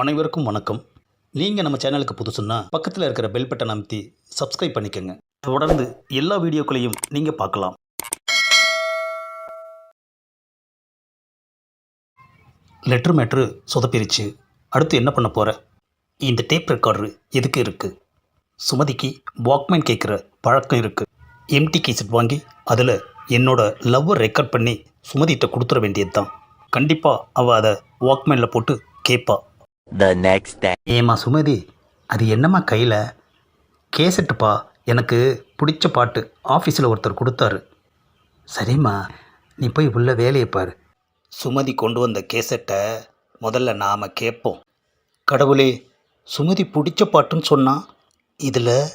அனைவருக்கும் வணக்கம். நீங்கள் நம்ம சேனலுக்கு புதுசுன்னா பக்கத்தில் இருக்கிற பெல் பட்டன் அமைத்தி சப்ஸ்கிரைப் பண்ணிக்கோங்க. தொடர்ந்து எல்லா வீடியோக்களையும் நீங்கள் பார்க்கலாம். லெட்ரு மேட்ரு சொதப்பிருச்சு. அடுத்து என்ன பண்ண போகிற இந்த டேப் ரெக்கார்டரு எதுக்கு இருக்குது சுமதிக்கு வாக்மேன் கேட்குற பழக்கம் இருக்குது எம்டி கேசட் வாங்கி அதில் என்னோட லவ்வை ரெக்கார்ட் பண்ணி சுமதிகிட்ட கொடுத்துட வேண்டியது தான் கண்டிப்பாக அவள் அதை வாக்மேனில் போட்டு கேட்பா த நெக்ஸ்ட் டே ஏம்மா சுமதி அது என்னம்மா கையில்? கேசட்டுப்பா எனக்கு பிடிச்ச பாட்டு ஆஃபீஸில் ஒருத்தர் கொடுத்தாரு. சரிம்மா நீ போய் உள்ள வேலையை பாரு. சுமதி கொண்டு வந்த கேசட்டை முதல்ல நாம் கேட்போம். கடவுளே சுமதி பிடிச்ச பாட்டுன்னு சொன்னால் இதில்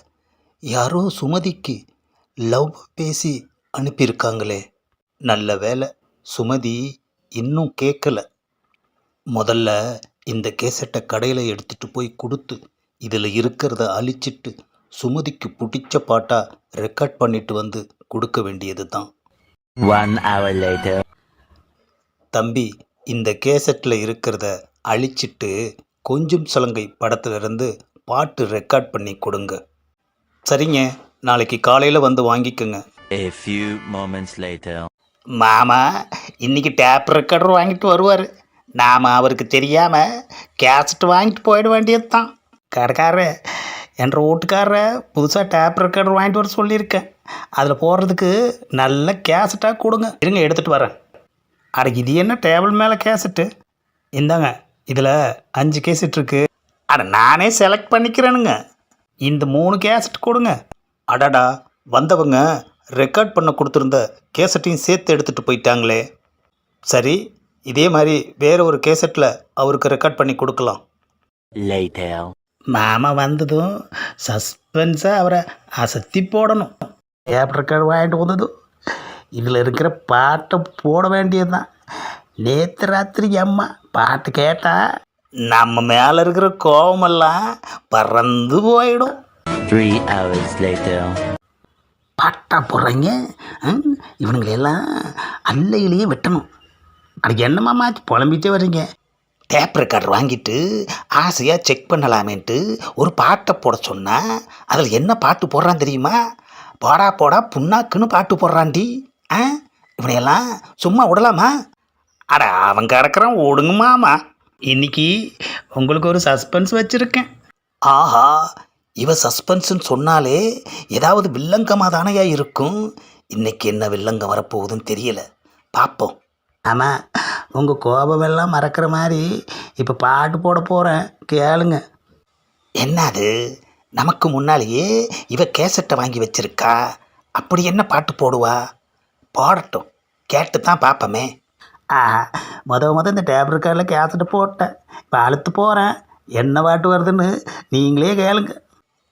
யாரோ சுமதிக்கு லவ் பேசி அனுப்பியிருக்காங்களே. நல்ல வேலை சுமதி இன்னும் கேட்கல. முதல்ல இந்த கேசட்டை கடையில் எடுத்துகிட்டு போய் கொடுத்து இதில் இருக்கிறத அழிச்சிட்டு சுமதிக்கு பிடிச்ச பாட்டாக ரெக்கார்ட் பண்ணிட்டு வந்து கொடுக்க வேண்டியது தான் One hour later. தம்பி இந்த கேசட்டில் இருக்கிறத அழிச்சிட்டு கொஞ்சம் சலங்கை படத்துலேருந்து பாட்டு ரெக்கார்ட் பண்ணி கொடுங்க சரிங்க நாளைக்கு காலையில் வந்து வாங்கிக்கோங்க A few moments later. மாமா இன்னைக்கு டேப் ரெக்கார்டர் வாங்கிட்டு வருவார் நாம் அவருக்கு தெரியாமல் கேசட் வாங்கிட்டு போயிட வேண்டியது தான் கடைக்காரரு என்ற வீட்டுக்காரர புதுசாக டேப் ரெக்கார்டர் வாங்கிட்டு வர சொல்லியிருக்கேன் அதில் போடுறதுக்கு நல்ல கேசட்டாக கொடுங்க. இருங்க எடுத்துகிட்டு வரேன். அட இது என்ன டேபிள் மேலே கேசட்டு? இந்தாங்க இதில் அஞ்சு கேசட் இருக்குது அட நானே செலக்ட் பண்ணிக்கிறேனுங்க. இந்த மூணு கேசட் கொடுங்க. அடடா வந்தவங்க ரெக்கார்ட் பண்ண கொடுத்துருந்த கேசட்டையும் சேர்த்து எடுத்துகிட்டு போயிட்டாங்களே. சரி இதே மாதிரி வேற ஒரு கேசட்டில் அவருக்கு ரெக்கார்ட் பண்ணி கொடுக்கலாம். மாமா வந்ததும் சஸ்பென்ஸாக அவரை அசத்தி போடணும். டேப் ரெக்கார்டு வாங்கிட்டு வந்ததும் இதில் இருக்கிற பாட்டை போட வேண்டியது தான் நேற்று ராத்திரி அம்மா பாட்டு கேட்டா நம்ம மேலே இருக்கிற கோபமெல்லாம் பறந்து போயிடும். Three hours later. பாட்டா போடுறீங்க. இவனுங்களெல்லாம் அல்லையிலேயே வெட்டணும். அது என்னமாச்சு புலம்பிட்டே வர்றீங்க? டேப் ரெக்கார்டர் வாங்கிட்டு ஆசையாக செக் பண்ணலாமேன்ட்டு ஒரு பாட்டை போட சொன்னால் அதில் என்ன பாட்டு போடுறான் தெரியுமா? போடா போடா புண்ணாக்குன்னு பாட்டு போடுறான்டி. ஆ? இவனையெல்லாம் சும்மா விடலாமா? அட அவன் கிடக்குறான் ஓடுங்கம்மாமா இன்னைக்கு உங்களுக்கு ஒரு சஸ்பென்ஸ் வச்சுருக்கேன். ஆஹா இவ சஸ்பென்ஸ்னு சொன்னாலே ஏதாவது வில்லங்கமாக தானையா இருக்கும்? இன்னைக்கு என்ன வில்லங்கம் வரப்போகுதுன்னு தெரியல. பார்ப்போம் ஆமாம் உங்கள் கோபமெல்லாம் மறக்கிற மாதிரி இப்போ பாட்டு போட போகிறேன் கேளுங்க. என்னது? நமக்கு முன்னாலேயே இவ கேசட்டை வாங்கி வச்சிருக்கா? அப்படி என்ன பாட்டு போடுவா? போடட்டும். கேட்டு தான் பார்ப்போமே ஆ முத முத இந்த டேப் ரெக்கார்டில் கேசட்டு போட்டேன். இப்போ அழுத்து போகிறேன் என்ன பாட்டு வருதுன்னு நீங்களே கேளுங்க.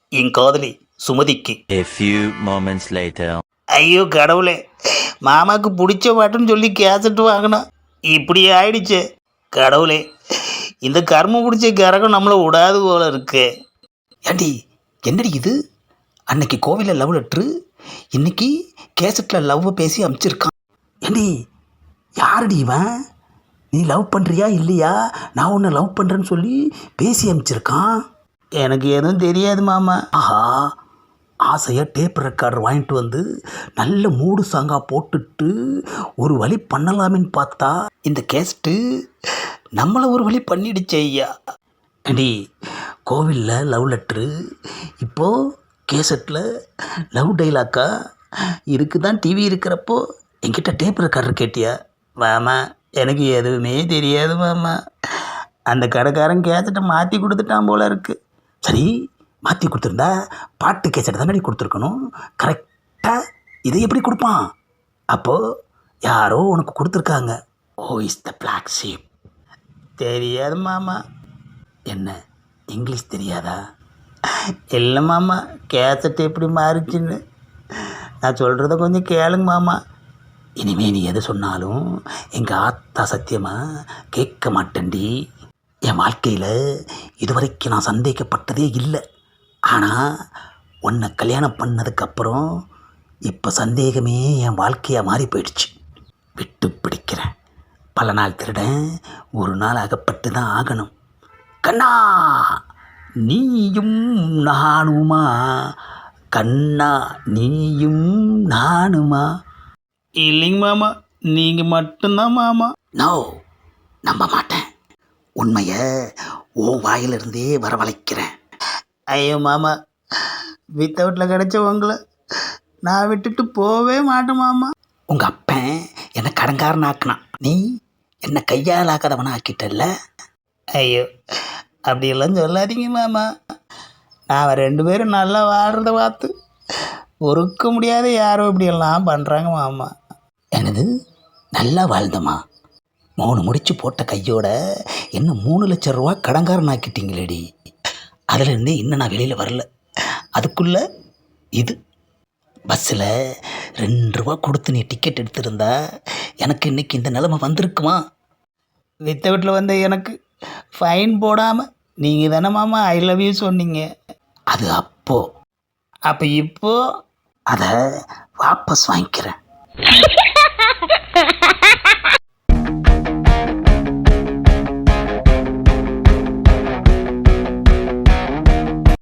என் காதலி சுமதிக்கு. A few moments later. ஐயோ கடவுளே மாமாவுக்கு பிடிச்ச பாட்டுன்னு சொல்லி கேசட்டு வாங்கினோம். இப்படி ஆயிடுச்சு. கடவுளே இந்த கர்மம் பிடிச்ச கரகம் நம்மளை விடாது போல இருக்கு. ஏண்டி என்னடி இது? அன்னைக்கு கோவிலில் லவ் லெட்ரு இன்னைக்கு கேசட்டில் லவ்வை பேசி அமுச்சிருக்கான். ஏண்டி யாருடி இவன்? நீ லவ் பண்ணுறியா இல்லையா? நான் உன்னை லவ் பண்ணுறேன்னு சொல்லி பேசி அமுச்சிருக்கான். எனக்கு எதுவும் தெரியாது மாமா. ஆஹா ஆசையாக டேப் ரெக்கார்டர் வாங்கிட்டு வந்து நல்ல மூடு சாங்காக போட்டுட்டு ஒரு வழி பண்ணலாமேன்னு பார்த்தா இந்த கேஸ்ட்டு நம்மளை ஒரு வழி பண்ணிடுச்சே ஐயா. அடி கோவிலில் லவ் லெட்ரு இப்போது கேசட்டில் லவ் டைலாக்கா இதுக்கு தான் டிவி இருக்கிறப்போ என்கிட்ட டேப் ரெக்கார்டர் கேட்டியா? வாமா எனக்கு எதுவுமே தெரியாது மாமா அந்த கடைக்காரன் கேசட்டை மாற்றி கொடுத்துட்டான் போல இருக்குது சரி மாற்றி கொடுத்துருந்தா பாட்டு கேசட்டை தான் கொடுத்துருக்கணும். கரெக்டாக இதை எப்படி கொடுப்பான்? அப்போது யாரோ உனக்கு கொடுத்துருக்காங்க. Who is the black sheep தெரியாது மாமா. என்ன இங்கிலீஷ் தெரியாதா? இல்லை மாமா கேசட் எப்படி மாறிச்சுன்னு? நான் சொல்கிறத கொஞ்சம் கேளுங்க மாமா. இனிமேல் நீ எது சொன்னாலும் எங்கள் ஆத்தா சத்தியமாக கேட்க மாட்டேன்டி. என் வாழ்க்கையில் இதுவரைக்கும் நான் சந்தேகப்பட்டதே இல்லை. ஆனால் உன்னை கல்யாணம் பண்ணதுக்கப்புறம் இப்போ சந்தேகமே என் வாழ்க்கையாக மாறி போயிடுச்சு. விட்டு பிடிக்கிறேன். பல நாள் திருடன் ஒரு நாள் அகப்பட்டு தான் ஆகணும். கண்ணா! நீயும் நானுமா? கண்ணா! நீயும் நானுமா? இல்லைங்க மாமா நீங்கள் மட்டும்தான் மாமா. நோ நம்ப மாட்டேன். உண்மையை உன் வாயிலிருந்தே வரவழைக்கிறேன். ஐயோ மாமா வித்தவுட்டில் கிடைச்ச உங்களை நான் விட்டுட்டு போவே மாட்டேன் மாமா. உங்கள் அப்பன் என்னை கடங்காரன் ஆக்கினான். நீ என்னை கையால் ஆக்காதவன ஆக்கிட்டல்ல? ஐயோ அப்படியெல்லாம் சொல்லாதீங்க மாமா. நான் ரெண்டு பேரும் நல்லா வாழ்கிறத பார்த்து பொறுக்க முடியாத யாரோ இப்படியெல்லாம் பண்ணுறாங்க மாமா. எனது நல்லா வாழ்ந்தம்மா மூணு முடிச்சு போட்ட கையோட என்ன மூணு லட்சம் ரூபா கடங்காரன் ஆக்கிட்டீங்களேடி அதுலேருந்தே இன்னும் நான் வெளியில் வரல. அதுக்குள்ளே இது. பஸ்ஸில் ரெண்டு ரூபா கொடுத்து நீ டிக்கெட் எடுத்திருந்தா எனக்கு இன்னைக்கு இந்த நிலைமை வந்திருக்குமா? வித்த வீட்டில் வந்த எனக்கு ஃபைன் போடாமல் நீங்கள் தானே மாமா ஐ லவ் யூ சொன்னீங்க. அது அப்போ. அப்போ இப்போ அதை வாபஸ் வாங்கிக்கிறேன்.